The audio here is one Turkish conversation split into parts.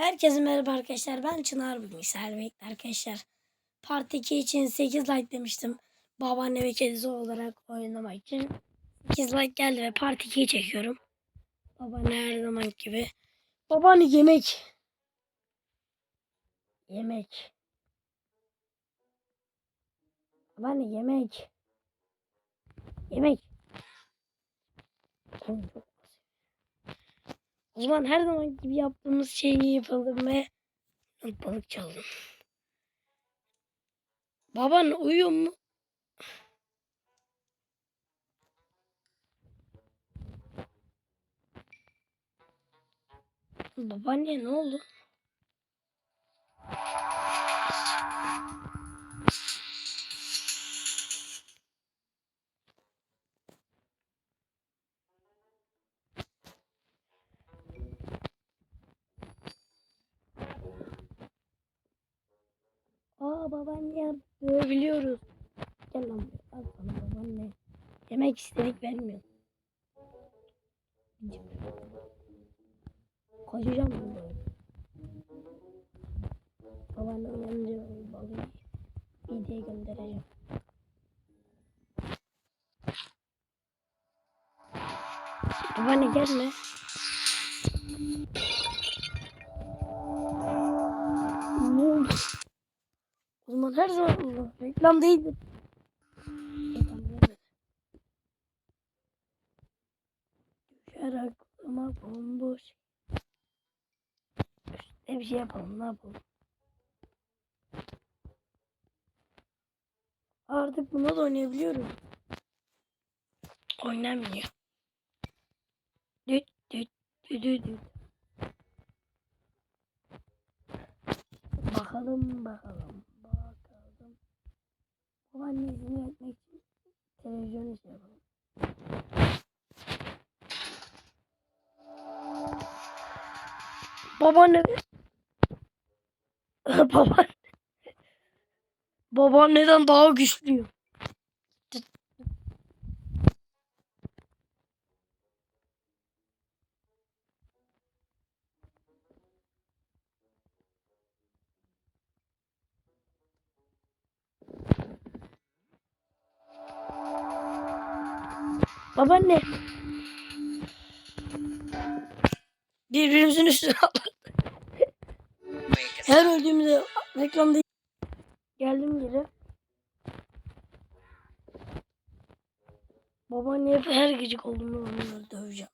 Herkese merhaba arkadaşlar. Ben Çınar bugün Selbek'te arkadaşlar. Part 2 için 8 like demiştim. Babaanne ve kedisi olarak oynamak için. 8 like geldi ve Part 2'yi çekiyorum. Babaanne her zaman gibi. Babaanne yemek. Yemek. Babaanne yemek. Yemek. Basit. O zaman her zaman gibi yaptığımız şeyi yapalım ve balık çalalım. Baban uyuyor mu? Babaanne ne oldu? Babaanne dövebiliyoruz. Gel lan buraya. Al sana babaanne. Yemek istedik vermiyor. Kaçacağım ben böyle. Babaannem uyanınca balığı mideye göndereceğim. Babaanne gelme. Ne oldu? Zaman her zaman Allah. Reklam değildir. Düşer aklıma bomboş. Üstüne bir şey yapalım. Ne yapalım? Artık buna da oynayabiliyorum. Oynamıyor. Düt düt düt düt düt. Bakalım bakalım. Babaannesini etmek için televizyon izliyorum. Babaanne Babaanne Babaanneden daha güçlüyüm. Babaanne. Birbirimizin üstüne atladık. Her öldüğümüzde reklamda geldim geri. Babaanne hep her gecik olduğumda onları döveceğim.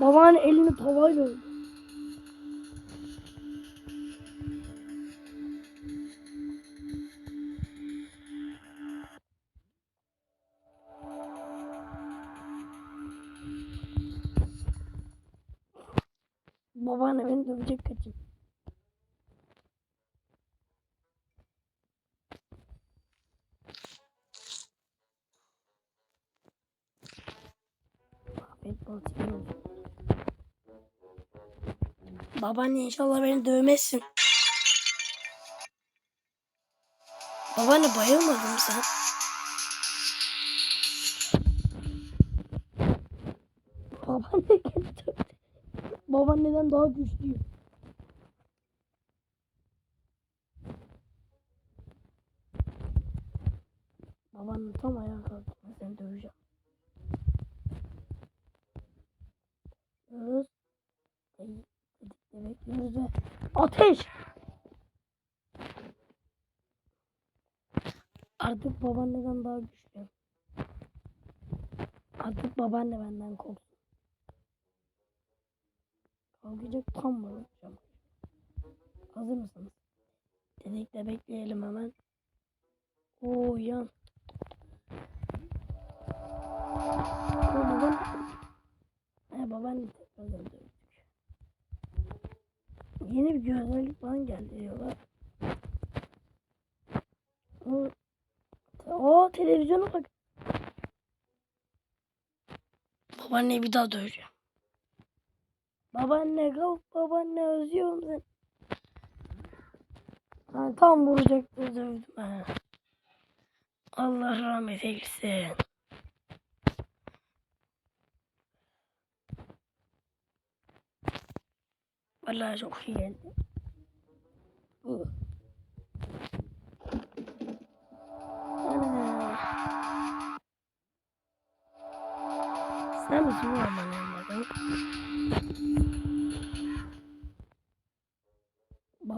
Babaanne elini tavayla öldü. Babaanne beni dövecek kaçın. Baltık öldü. Babaanne inşallah beni dövmezsin. Babaanne bayılmadın mı sen? Babaanne dövdü. Babaanneden daha güçlüyüm. Babaanne tam ayağa kalktı. Seni döveceğim. Bekliyoruz. Dedik de bekliyoruz ve ateş! Artık babaanneden daha güçlüyüm. Artık babaanne benden korksun. Kalkacak tam vuracağım. Hazır mısınız? Dedekle bekleyelim hemen. Oo yan. Baban. He babaanne. Yeni bir güzellik falan geldi diyorlar. O, o televizyona bak. Babaanneyi bir daha döveceğim. Babaanne kalk babaanne özlüyorum seni. Ha, tam vuracaktı dövdüm. Allah rahmet eylesin. Vallahi çok iyi geldi. Sen misin oğlum?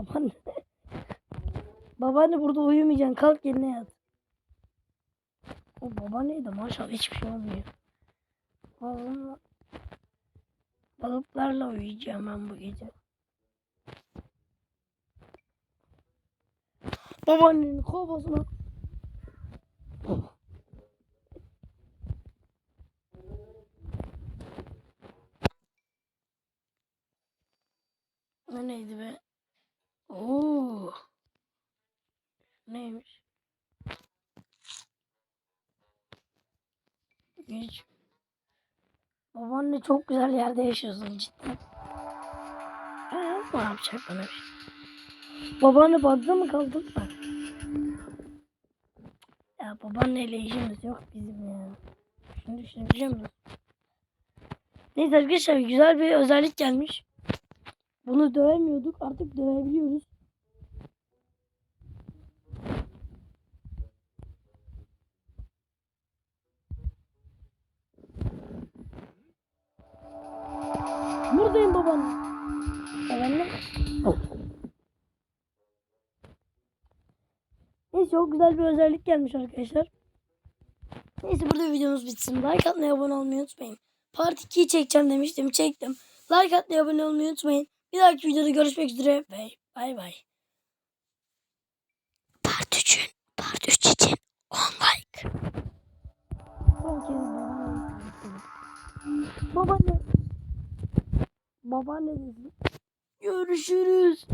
Babaanne. Babaanne burada uyumayacaksın. Kalk yerine yat. O babaanne de maşallah hiçbir şey olmuyor. Vallahi balıklarla uyuyacağım ben bu gece. Babaannenin kovasına. Ne neydi be? Oo. Neymiş? Hiç. Babaanne çok güzel yerde yaşıyorsun cidden. Ha, ne yapacak bana bir şey? Babaanne bagda mı kaldın mı? Ya babaanneyle işimiz yok bizim ya. Şimdi düşünebiliyor musun? Neyse arkadaşlar güzel bir özellik gelmiş. Bunu dövemiyorduk artık dövebiliyoruz. Buradayım babaanne. Babaanne. Neyse çok güzel bir özellik gelmiş arkadaşlar. Neyse burada videomuz bitsin. Like atmayı, abone olmayı unutmayın. Part 2'yi çekeceğim demiştim. Çektim. Like atmayı, abone olmayı unutmayın. Bir dahaki videoda görüşmek üzere. Ve bay bay. Part 3'ün, Part 3 için 10 like. Babaanne. Babaanne. Görüşürüz.